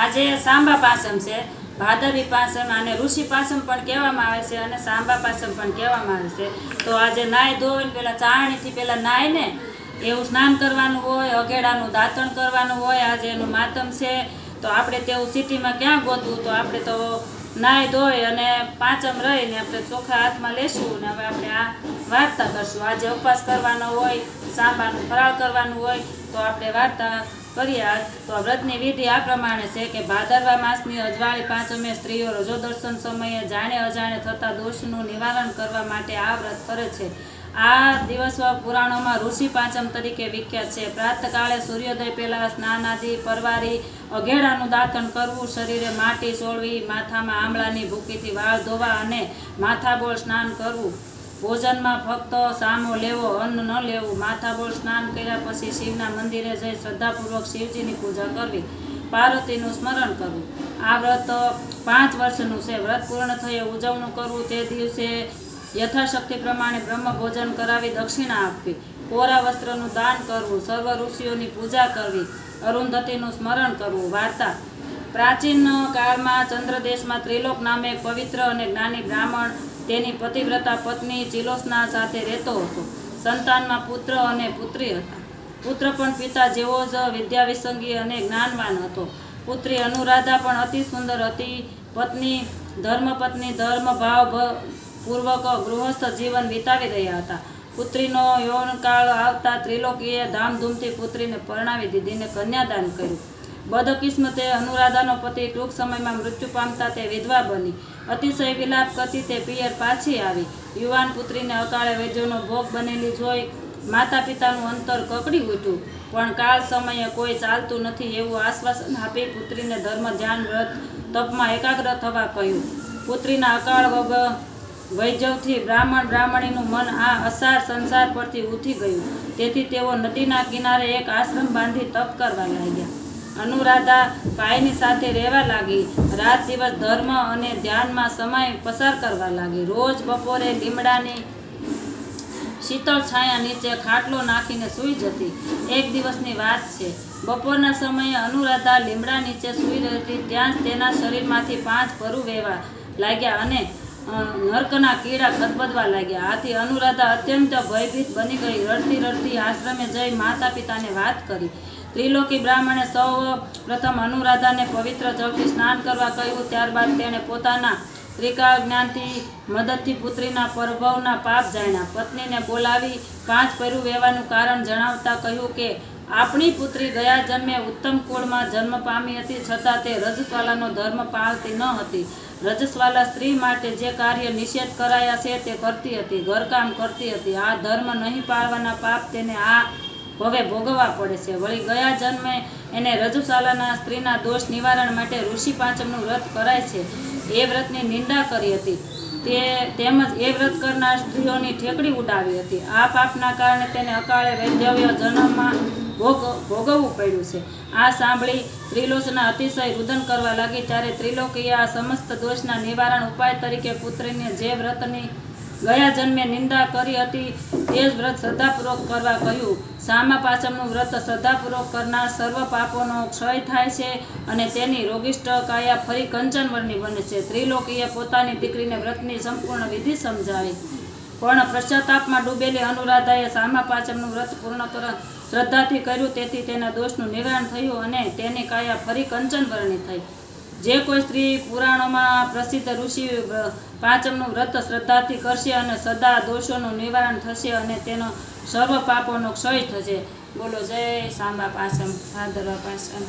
આજે સાંબા પાસમ છે, ભાદરવી પાસમ અને ઋષિ પાસમ પણ કહેવામાં આવે છે અને સાંબા પાસમ પણ કહેવામાં આવે છે. તો આજે નાય ધોઈને પેલા ચારણીથી પેલા નાય ને એવું સ્નાન કરવાનું હોય, અઘેડાનું દાંતણ કરવાનું હોય, આજે એનું માતમ છે. તો આપણે તેવું સિટીમાં ક્યાં ગોતવું? તો આપણે તો નાય ધોઈ અને પાંચમ રહીને આપણે ચોખા હાથમાં લેશું ને હવે આપણે આ વાર્તા કરશું. આજે ઉપવાસ કરવાનો હોય, સાંબાનું ફરાળ કરવાનું હોય, તો આપણે વાર્તા આજ તો વ્રતની વિધિ આ પ્રમાણે છે કે ભાદરવા માસની અજવાળી પાંચમે સ્ત્રીઓ રજો દર્શન સમયે જાણે અજાણે થતા દોષનું નિવારણ કરવા માટે આ વ્રત કરે છે. આ દિવસ પુરાણોમાં ઋષિ પાંચમ તરીકે વિખ્યાત છે. પ્રાતકાળે સૂર્યોદય પહેલાં સ્નાન આદિ પરવારી, અઘેડાનું દાંતણ કરવું, શરીરે માટી ચોળવી, માથામાં આમળાની ભૂકીથી વાળ ધોવા અને માથાબોળ સ્નાન કરવું. ભોજનમાં ફક્ત સામો લેવો, અન્ન ન લેવું. માથાબોળ સ્નાન કર્યા પછી શિવના મંદિરે જઈ શ્રદ્ધાપૂર્વક શિવજીની પૂજા કરવી, પાર્વતીનું સ્મરણ કરવું. આ વ્રત પાંચ વર્ષનું છે. વ્રત પૂર્ણ થયે ઉજવણું કરવું તે દિવસે યથાશક્તિ પ્રમાણે બ્રહ્મ ભોજન કરાવી દક્ષિણા આપવી. કોરા વસ્ત્રનું દાન કરવું, સર્વ ઋષિઓની પૂજા કરવી, અરુંધતીનું સ્મરણ કરવું, વાર્તા. પ્રાચીન કાળમાં ચંદ્રદેશમાં ત્રિલોક નામે એક પવિત્ર અને જ્ઞાની બ્રાહ્મણ તેની પતિવ્રતા પત્ની ચિલોસના સાથે રહેતો હતો. સંતાનમાં પુત્ર અને પુત્રી હતા. પુત્ર પણ પિતા જેવો જ વિદ્યાવિસંગી અને જ્ઞાનવાન હતો. પુત્રી અનુરાધા પણ અતિ સુંદર હતી. પત્ની ધર્મપત્ની ધર્મભાવ પૂર્વક ગૃહસ્થ જીવન વિતાવી રહ્યા હતા. પુત્રીનો યૌનકાળ આવતા ત્રિલોકીએ ધામધૂમથી પુત્રીને પરણાવી દીધીને કન્યાદાન કર્યું. બદકિસ્મતે અનુરાધાનો પતિ ટૂંક સમયમાં મૃત્યુ પામતા તે વિધવા બની. અતિશય વિલાપ કરતી તે પિયર પાછી આવી. યુવાન પુત્રીને અકાળે વૈદ્યોનો ભોગ બનેલી જોઈ માતા પિતાનું અંતર કકડી ઉઠ્યું. પણ કાળ સમયે કોઈ ચાલતું નથી એવું આશ્વાસન આપી પુત્રીને ધર્મ ધ્યાન વ્રત તપમાં એકાગ્ર થવા કહ્યું. પુત્રીના અકાળ વગ વૈજવથી બ્રાહ્મણ બ્રાહ્મણીનું મન આ અસાર સંસાર પરથી ઉઠી ગયું. તેથી તેઓ નદીના કિનારે એક આશ્રમ બાંધી તપ કરવા લાગ્યા. અનુરાધા ભાઈની સાથે રહેવા લાગી. રાત દિવસ ધર્મ અને ધ્યાનમાં સમય પસાર કરવા લાગી. રોજ બપોરે લીમડાની શીતળ છાયા નીચે ખાટલો નાખીને સૂઈ જતી. એક દિવસની વાત છે. બપોરના સમયે અનુરાધા લીમડા નીચે સૂઈ હતી. ત્યાં જ તેના શરીરમાંથી પાંચ પરુ વહેવા લાગ્યા અને નર્કના કીડા ખદબદવા લાગ્યા. આથી અનુરાધા અત્યંત ભયભીત બની ગઈ. રડતી રડતી આશ્રમે જઈ માતા પિતાને વાત કરી. ત્રિલોકી બ્રાહ્મણે સૌ પ્રથમ અનુરાધાને પવિત્ર જળથી સ્નાન કરવા કહ્યું. ત્યારબાદ તેણે પોતાના ત્રિકાળ જ્ઞાનથી મદદથી પુત્રીના પરભવના પાપ જાણ્યા. પત્નીને બોલાવી પાંચ પૈરું વહેવાનું કારણ જણાવતા કહ્યું કે, આપણી પુત્રી ગયા જન્મે ઉત્તમ કુળમાં જન્મ પામી હતી, છતાં તે રજસ્વાલાનો ધર્મ પાળતી ન હતી. રજસ્વાલા સ્ત્રી માટે જે કાર્ય નિષેધ કરાયા છે તે કરતી હતી, ઘરકામ કરતી હતી. આ ધર્મ નહીં પાળવાના પાપ તેને આ ભવે ભોગવવા પડે છે. વળી ગયા જન્મે એને રજુશાલાના સ્ત્રીના દોષ નિવારણ માટે ઋષિ પાંચમનું વ્રત કરાય છે. એ વ્રતની નિંદા કરી હતી. તે તેમજ એ વ્રત કરનાર સ્ત્રીઓની ઠેકડી ઉડાવી હતી. આ પાપના કારણે તેને અકાળે વૈધવ્ય જન્મમાં ભોગ, ભોગવવું પડ્યું છે. આ સાંભળી ત્રિલોચના અતિશય રુદન કરવા લાગી ત્યારે ત્રિલોકીએ આ સમસ્ત દોષના નિવારણ ઉપાય તરીકે પુત્રીને જે વ્રતની ગયા જન્મે નિંદા કરી હતી, તે જ વ્રત શ્રદ્ધાપૂર્વક કરવા કહ્યું. સામા પાચમનું વ્રત શ્રદ્ધાપૂર્વક કરનાર સર્વ પાપોનો ક્ષય થાય છે અને તેની રોગિષ્ટ કાયા ફરી કંચનવરની બને છે. ત્રિલોકીએ પોતાની દીકરીને વ્રતની સંપૂર્ણ વિધિ સમજાવી. પણ પશ્ચાતાપમાં ડૂબેલી અનુરાધાએ સામા પાચમનું વ્રત પૂર્ણ શ્રદ્ધાથી કર્યું, તેથી તેના દોષનું નિવારણ થયું અને તેની કાયા ફરી કંચનવર્ણી થઈ. જે કોઈ સ્ત્રી પુરાણોમાં પ્રસિદ્ધ ઋષિ પાંચમનું વ્રત શ્રદ્ધાથી કરશે અને સદા દોષોનું નિવારણ થશે અને તેનો સર્વ પાપોનો ક્ષય થશે. બોલો, જય સાંબા પાસમ ભાદરવા પાસમ.